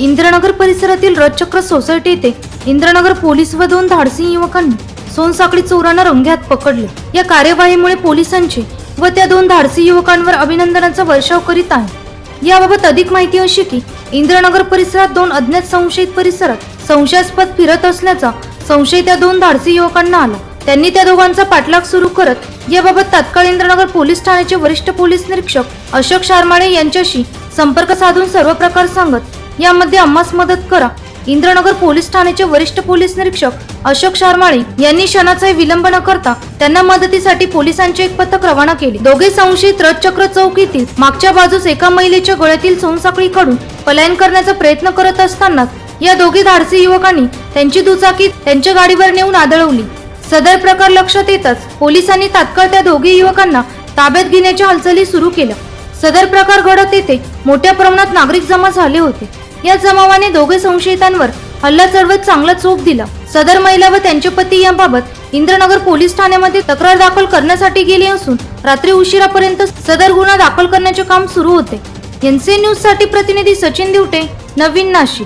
इंद्रनगर परिसरातील रथचक्र सोसायटी येथे इंद्रनगर पोलीस व दोन धाडसी युवकांनी सोनसाखळी चोरांना रंग्यात पकडले. या कार्यवाहीमुळे पोलिसांचे व त्या दोन धाडसी युवकांवर अभिनंदनाचा वर्षाव करीत आहे. याबाबत अधिक माहिती अशी की इंद्रनगर परिसरात दोन अज्ञात संशयित परिसरात संशयास्पद फिरत असल्याचा संशय त्या दोन धाडसी युवकांना आला. त्यांनी त्या दोघांचा पाठलाग सुरू करत याबाबत तात्काळ इंद्रनगर पोलीस ठाण्याचे वरिष्ठ पोलीस निरीक्षक अशोक शारमाळे यांच्याशी संपर्क साधून सर्व प्रकार सांगत यामध्ये आम्हास मदत करा. इंद्रनगर पोलीस ठाण्याचे वरिष्ठ पोलीस निरीक्षक अशोक शर्माळी यांनी क्षणाचाही विलंब न करता त्यांना मदतीसाठी पोलिसांचे एक पथक रवाना केले. दोघे संशयित रथचक्र चौकीतील मागच्या बाजूस एका महिलेच्या गळ्यातील सोनसाखळी काढून पलायन करण्याचा प्रयत्न करत असतानाच या दोघी धाडसी युवकांनी त्यांची दुचाकी त्यांच्या गाडीवर नेऊन आदळवली. सदर प्रकार लक्षात येताच पोलिसांनी तात्काळ त्या दोघे युवकांना ताब्यात घेण्याच्या हालचाली सुरू केल्या. सदर प्रकार घडत येथे मोठ्या प्रमाणात नागरिक जमा झाले होते. या जमावाने दोघे संशयितांवर हल्ला चढवत चांगला चोप दिला. सदर महिला व त्यांचे पती याबाबत इंद्रनगर पोलीस ठाण्यामध्ये तक्रार दाखल करण्यासाठी गेले असून रात्री उशिरापर्यंत सदर गुन्हा दाखल करण्याचे काम सुरू होते. एनसीए न्यूजसाठी प्रतिनिधी सचिन दिवटे नवीन नाशिक.